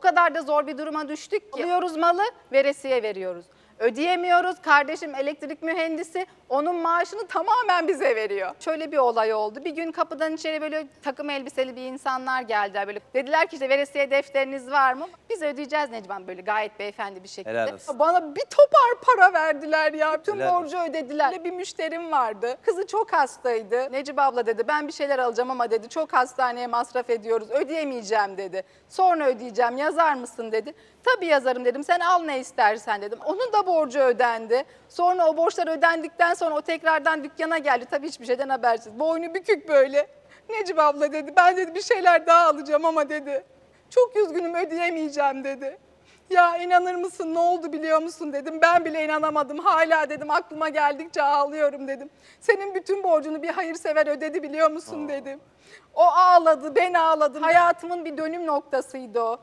kadar da zor bir duruma düştük ki. Alıyoruz malı, veresiye veriyoruz. Ödeyemiyoruz. Kardeşim elektrik mühendisi onun maaşını tamamen bize veriyor. Şöyle bir olay oldu. Bir gün kapıdan içeri böyle takım elbiseli bir insanlar geldiler. Böyle dediler ki işte veresiye defteriniz var mı? Biz ödeyeceğiz Necman böyle gayet beyefendi bir şekilde. Helal olsun. Bana bir topar para verdiler ya. Tüm Helal borcu ödediler. Böyle bir müşterim vardı. Kızı çok hastaydı. Necip abla dedi ben bir şeyler alacağım ama dedi çok hastaneye masraf ediyoruz. Ödeyemeyeceğim dedi. Sonra ödeyeceğim yazar mısın dedi. Tabii yazarım dedim. Sen al ne istersen dedim. Onun da borcu ödendi. Sonra o borçlar ödendikten sonra o tekrardan dükkana geldi. Tabii hiçbir şeyden habersiz. Boynu bükük böyle. Necip abla dedi ben dedi bir şeyler daha alacağım ama dedi. Çok üzgünüm ödeyemeyeceğim dedi. Ya inanır mısın ne oldu biliyor musun dedim. Ben bile inanamadım. Hala dedim aklıma geldikçe ağlıyorum dedim. Senin bütün borcunu bir hayırsever ödedi biliyor musun dedim. O ağladı, ben ağladım. Hayatımın bir dönüm noktasıydı o.